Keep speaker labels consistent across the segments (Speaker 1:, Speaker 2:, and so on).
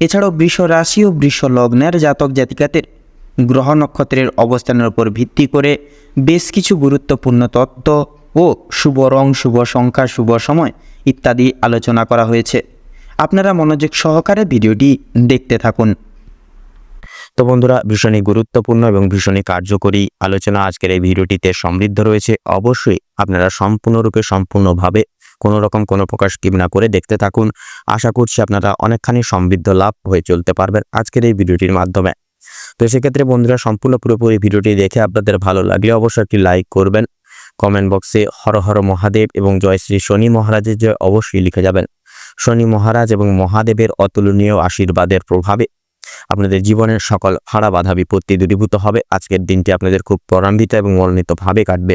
Speaker 1: এছাড়াও বৃষ রাশি ও বৃষ লগ্নের জাতক জাতিকাদের গ্রহ নক্ষত্রের অবস্থানের উপর ভিত্তি করে বেশ কিছু গুরুত্বপূর্ণ তত্ত্ব ও শুভ রং, শুভ সংখ্যা, শুভ সময় ইত্যাদি আলোচনা করা হয়েছে। আপনারা মনোযোগ সহকারে ভিডিওটি দেখতে থাকুন।
Speaker 2: তো বন্ধুরা, ভীষণই গুরুত্বপূর্ণ এবং ভীষণই কার্যকরী আলোচনা আজকের এই ভিডিওটিতে সমৃদ্ধ রয়েছে। অবশ্যই আপনারা সম্পূর্ণরূপে সম্পূর্ণভাবে কোনো রকম কোনো প্রকাশ স্কিপ না করে দেখতে থাকুন। আশা করছি আপনারা অনেকখানি সমৃদ্ধ লাভ হয়ে চলতে পারবেন আজকের এই ভিডিওটির মাধ্যমে। তো সেক্ষেত্রে বন্ধুরা, সম্পূর্ণ পুরোপুরি ভিডিওটি দেখে আপনাদের ভালো লাগলে অবশ্যই একটি লাইক করবেন। কমেন্ট বক্সে হর হর মহাদেব এবং জয় শ্রী শনি মহারাজের জয় অবশ্যই লিখে যাবেন। শনি মহারাজ এবং মহাদেবের অতুলনীয় আশীর্বাদের প্রভাবে আপনাদের জীবনের সকল হারা বাধা বিপত্তি দূরীভূত হবে। আজকের দিনটি আপনাদের খুব ত্বরান্বিত এবং মনোনীতভাবে কাটবে।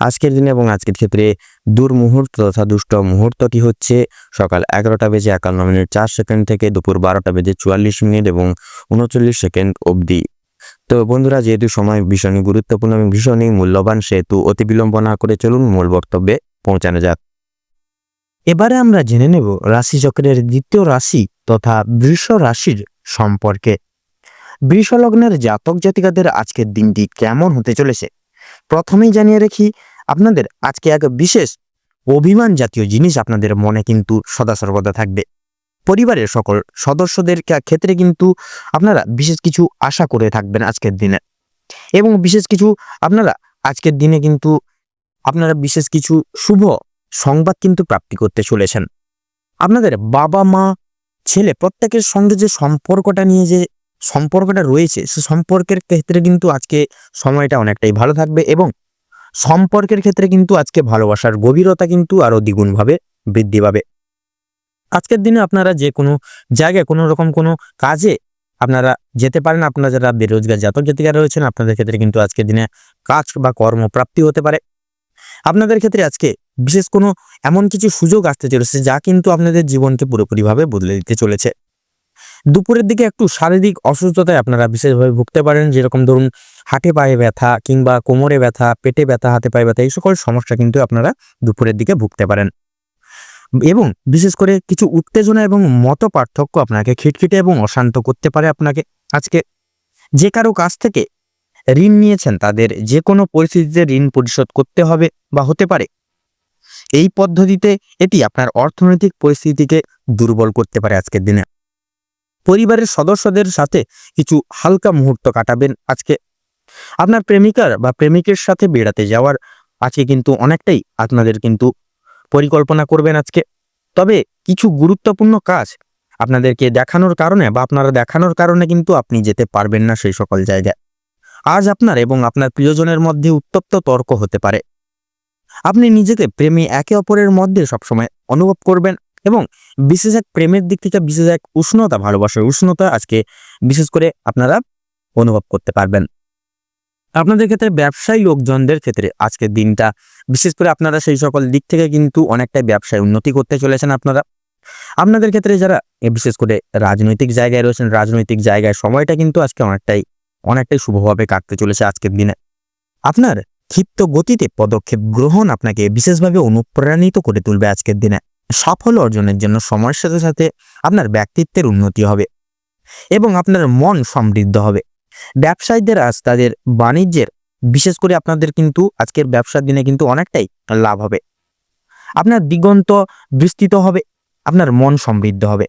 Speaker 2: আজকের দিনে এবং আজকের ক্ষেত্রে দুর্মুহূর্ত তথা দুষ্ট মুহূর্তটি হচ্ছে সকাল এগারোটা বেজে একান্ন মিনিট চার সেকেন্ড থেকে দুপুর বারোটা বেজে চুয়াল্লিশ মিনিট এবং উনচল্লিশ সেকেন্ড অবধি। তো বন্ধুরা, যেহেতু সময় ভীষণই গুরুত্বপূর্ণ এবং ভীষণই মূল্যবান, সেহেতু অতি বিলম্ব না করে চলুন মূল বক্তব্যে পৌঁছানো যাক।
Speaker 3: এবারে আমরা জেনে নেব রাশিচক্রের দ্বিতীয় রাশি তথা বৃষ রাশির সম্পর্কে। বৃষলগ্নের জাতক জাতিকাদের আজকের দিনটি কেমন হতে চলেছে? প্রথমেই জানিয়ে রাখি আপনাদের আজকে এক বিশেষ অভিমান জাতীয় জিনিস আপনাদের মনে কিন্তু সদা সর্বদা থাকবে। পরিবারের সকল সদস্যদের ক্ষেত্রে কিন্তু আপনারা বিশেষ কিছু আশা করে থাকবেন আজকের দিনে। এবং বিশেষ কিছু আপনারা আজকের দিনে কিন্তু আপনারা বিশেষ কিছু শুভ সংবাদ কিন্তু প্রাপ্তি করতে চলেছেন। আপনাদের বাবা মা, ছেলে প্রত্যেকের সঙ্গে যে সম্পর্কটা নিয়ে যে সম্পর্কটা রয়েছে, সে সম্পর্কের ক্ষেত্রে কিন্তু আজকে সময়টা অনেকটাই ভালো থাকবে এবং সম্পর্কের ক্ষেত্রে কিন্তু আজকে ভালোবাসার গভীরতা কিন্তু আরও দ্বিগুণভাবে বৃদ্ধি পাবে। আজকের দিনে আপনারা যে কোনো জায়গায় কোনো রকম কোনো কাজে আপনারা যেতে পারেন, আপনারা যারা বেরোজগার, জাতক জাতিকা রয়েছেন, আপনাদের ক্ষেত্রে কিন্তু আজকের দিনে কাজ বা কর্মপ্রাপ্তি হতে পারে। আপনাদের ক্ষেত্রে আজকে বিশেষ কোনো এমন কিছু সুযোগ আসতে চলেছে যা কিন্তু আপনাদের জীবনকে পুরোপুরিভাবে বদলে দিতে চলেছে। দুপুরের দিকে একটু শারীরিক অসুস্থতায় আপনারা বিশেষভাবে ভুগতে পারেন, যেরকম ধরুন হাটে পায়ে ব্যথা কিংবা কোমরে ব্যথা, পেটে ব্যথা, হাতে পায়ে ব্যথা, এই সকল সমস্যা কিন্তু আপনারা দুপুরের দিকে ভুগতে পারেন। এবং বিশেষ করে কিছু উত্তেজনা এবং মত পার্থক্য আপনাকে খিটখিটে এবং অশান্ত করতে পারে আপনাকে। আজকে যে কারও কাছ থেকে ঋণ নিয়েছেন, তাদের যে কোনো পরিস্থিতিতে ঋণ পরিশোধ করতে হবে বা হতে পারে, এই পদ্ধতিতে এটি আপনার অর্থনৈতিক পরিস্থিতিকে দুর্বল করতে পারে আজকের দিনে। পরিবারের সদস্যদের সাথে কিছু হালকা মুহূর্ত কাটাবেন আজকে। আপনার প্রেমিকার বা প্রেমিকের সাথে বেড়াতে যাওয়ার আজকে কিন্তু অনেকটাই আপনাদের কিন্তু পরিকল্পনা করবেন আজকে। তবে কিছু গুরুত্বপূর্ণ কাজ আপনাদেরকে দেখানোর কারণে বা আপনারা দেখানোর কারণে কিন্তু আপনি যেতে পারবেন না সেই সকল জায়গায়। আজ আপনার এবং আপনার প্রিয়জনের মধ্যে উত্তপ্ত তর্ক হতে পারে। আপনি নিজেকে প্রেমী একে অপরের মধ্যে সবসময় অনুভব করবেন। এবং বিশেষ এক প্রেমের দিক থেকে বিশেষ এক উষ্ণতা, ভালোবাসার উষ্ণতা আজকে বিশেষ করে আপনারা অনুভব করতে পারবেন। আপনাদের ক্ষেত্রে ব্যবসায়ী লোকজনদের ক্ষেত্রে আজকের দিনটা, বিশেষ করে আপনারা সেই সকল দিক থেকে কিন্তু অনেকটাই ব্যবসায় উন্নতি করতে চলেছেন আপনারা। আপনাদের ক্ষেত্রে যারা বিশেষ করে রাজনৈতিক জায়গায় রয়েছেন, রাজনৈতিক জায়গায় সময়টা কিন্তু আজকে অনেকটাই অনেকটাই শুভভাবে কাটতে চলেছে আজকের দিনে। আপনার ক্ষিপ্ত গতিতে পদক্ষেপ গ্রহণ আপনাকে বিশেষভাবে অনুপ্রাণিত করে তুলবে আজকের দিনে। সফল অর্জনের জন্য সময়ের সাথে সাথে আপনার ব্যক্তিত্বের উন্নতি হবে এবং আপনার মন সমৃদ্ধ হবে। ব্যবসায়ীদের আজ তাদের বাণিজ্যের, বিশেষ করে আপনাদের কিন্তু আজকের ব্যবসার দিনে কিন্তু অনেকটাই লাভ হবে। আপনার দিগন্ত বিস্তৃত হবে, আপনার মন সমৃদ্ধ হবে।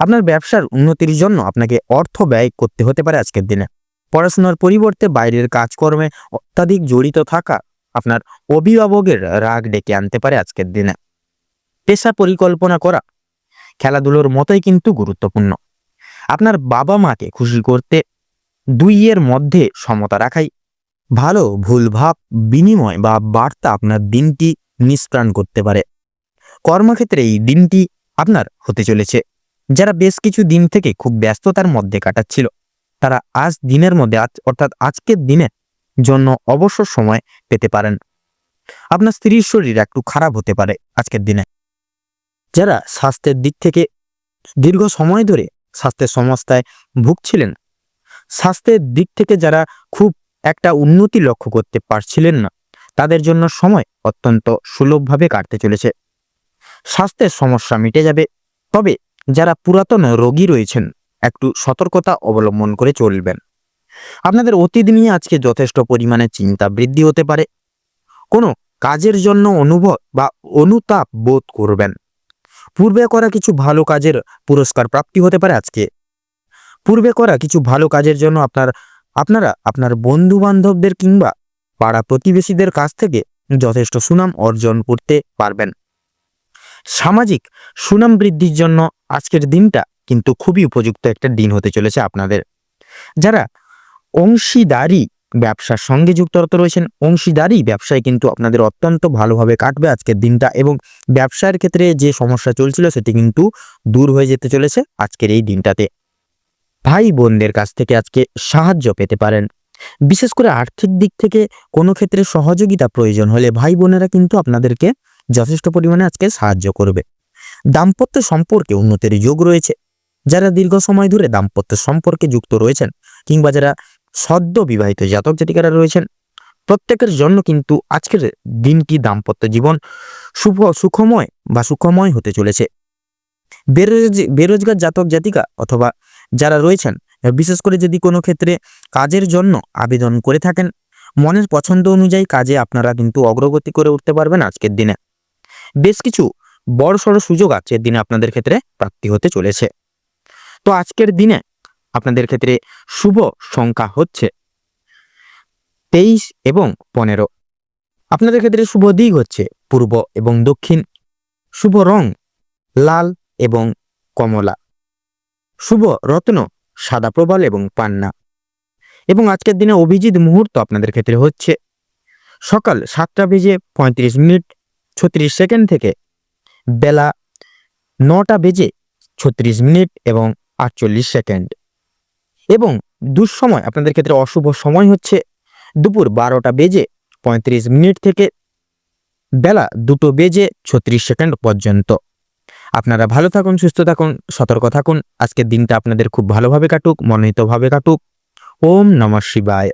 Speaker 3: আপনার ব্যবসার উন্নতির জন্য আপনাকে অর্থ ব্যয় করতে হতে পারে আজকের দিনে। পড়াশোনার পরিবর্তে বাইরের কাজকর্মে অত্যাধিক জড়িত থাকা আপনার অভিভাবকের রাগ ডেকে আনতে পারে আজকের দিনে। পেশা পরিকল্পনা করা খেলাধুলোর মতোই কিন্তু গুরুত্বপূর্ণ। আপনার বাবা মাকে খুশি করতে দুইয়ের মধ্যে সমতা রাখাই ভালো ভুলভাব বিনিময় বা বার্তা আপনার দিনটি নিষ্প্রাণ করতে পারে। কর্মক্ষেত্রে এই দিনটি আপনার হতে চলেছে। যারা বেশ কিছু দিন থেকে খুব ব্যস্ততার মধ্যে কাটাচ্ছিল, তারা আজ দিনের মধ্যে আজ, অর্থাৎ আজকের দিনে জন্য অবসর সময় পেতে পারেন। আপনার স্ত্রীর শরীর একটু খারাপ হতে পারে আজকের দিনে। যারা স্বাস্থ্যের দিক থেকে দীর্ঘ সময় ধরে স্বাস্থ্যের সমস্যায় ভুগছিলেন, স্বাস্থ্যের দিক থেকে যারা খুব একটা উন্নতি লক্ষ্য করতে পারছিলেন না, তাদের জন্য সময় অত্যন্ত সুলভভাবে কাটতে চলেছে। স্বাস্থ্যের সমস্যা মিটে যাবে, তবে যারা পুরাতন রোগী রয়েছেন, একটু সতর্কতা অবলম্বন করে চলবেন। আপনাদের অতীত নিয়ে আজকে যথেষ্ট পরিমাণে চিন্তা বৃদ্ধি হতে পারে। কোনো কাজের জন্য অনুভব বা অনুতাপ বোধ করবেন। পূর্বে করা কিছু ভালো কাজের পুরস্কার প্রাপ্তি হতে পারে আজকে। পূর্বে করা কিছু ভালো কাজের জন্য আপনার, আপনারা আপনার বন্ধু বান্ধবদের কিংবা পাড়া প্রতিবেশীদের কাছ থেকে যথেষ্ট সুনাম অর্জন করতে পারবেন। সামাজিক সুনাম বৃদ্ধির জন্য আজকের দিনটা কিন্তু খুবই উপযুক্ত একটা দিন হতে চলেছে আপনাদের। যারা অংশীদারি ব্যবসার সঙ্গে যুক্তরত রয়েছেন। অংশীদারি ব্যবসায় কিন্তু আপনাদের অত্যন্ত ভালোভাবে কাটবে আজকের দিনটা এবং ব্যবসার ক্ষেত্রে যে সমস্যা চলছিল সেটি কিন্তু দূর হয়ে যেতে চলেছে আজকের এই দিনটাতে। ভাই বোনদের কাছ থেকে আজকে সাহায্য পেতে পারেন। বিশেষ করে আর্থিক দিক থেকে কোনো ক্ষেত্রে সহযোগিতা প্রয়োজন হলে ভাই বোনেরা কিন্তু আপনাদেরকে যথেষ্ট পরিমাণে আজকে সাহায্য করবে। দাম্পত্য সম্পর্কে উন্নতির যোগ রয়েছে। যারা দীর্ঘ সময় ধরে দাম্পত্য সম্পর্কে যুক্ত রয়েছেন কিংবা যারা সদ্য বিবাহিত জাতক জাতিকারা রয়েছেন। প্রত্যেকের জন্য কিন্তু আজকের দিনটি দাম্পত্য জীবন শুভ, সুখময় বা সুখময় হতে চলেছে। বেরোজ, বেরোজগার জাতক জাতিকা অথবা যারা রয়েছেন, বিশেষ করে যদি কোনো ক্ষেত্রে কাজের জন্য আবেদন করে থাকেন, মনের পছন্দ অনুযায়ী কাজে আপনারা কিন্তু অগ্রগতি করে উঠতে পারবেন আজকের দিনে। বেশ কিছু বড় সড়ো সুযোগ আজকের দিনে আপনাদের ক্ষেত্রে প্রাপ্তি হতে চলেছে। তো আজকের দিনে আপনাদের ক্ষেত্রে শুভ সংখ্যা হচ্ছে তেইশ এবং পনেরো। আপনাদের ক্ষেত্রে শুভ দিক হচ্ছে পূর্ব এবং দক্ষিণ। শুভ রং লাল এবং কমলা। শুভ রত্ন সাদা প্রবাল এবং পান্না। এবং আজকের দিনে অভিজিৎ মুহূর্ত আপনাদের ক্ষেত্রে হচ্ছে সকাল সাতটা বেজে পঁয়ত্রিশ মিনিট ছত্রিশ সেকেন্ড থেকে বেলা নটা বেজে ছত্রিশ মিনিট এবং আটচল্লিশ সেকেন্ড। এবং দুঃসময়, আপনাদের ক্ষেত্রে অশুভ সময় হচ্ছে দুপুর বারোটা বেজে পঁয়ত্রিশ মিনিট থেকে বেলা দুটো বেজে ছত্রিশ সেকেন্ড পর্যন্ত। আপনারা ভালো থাকুন, সুস্থ থাকুন, সতর্ক থাকুন। আজকের দিনটা আপনাদের খুব ভালোভাবে কাটুক, মনোনীতভাবে কাটুক। ওম নমঃ শিবায়।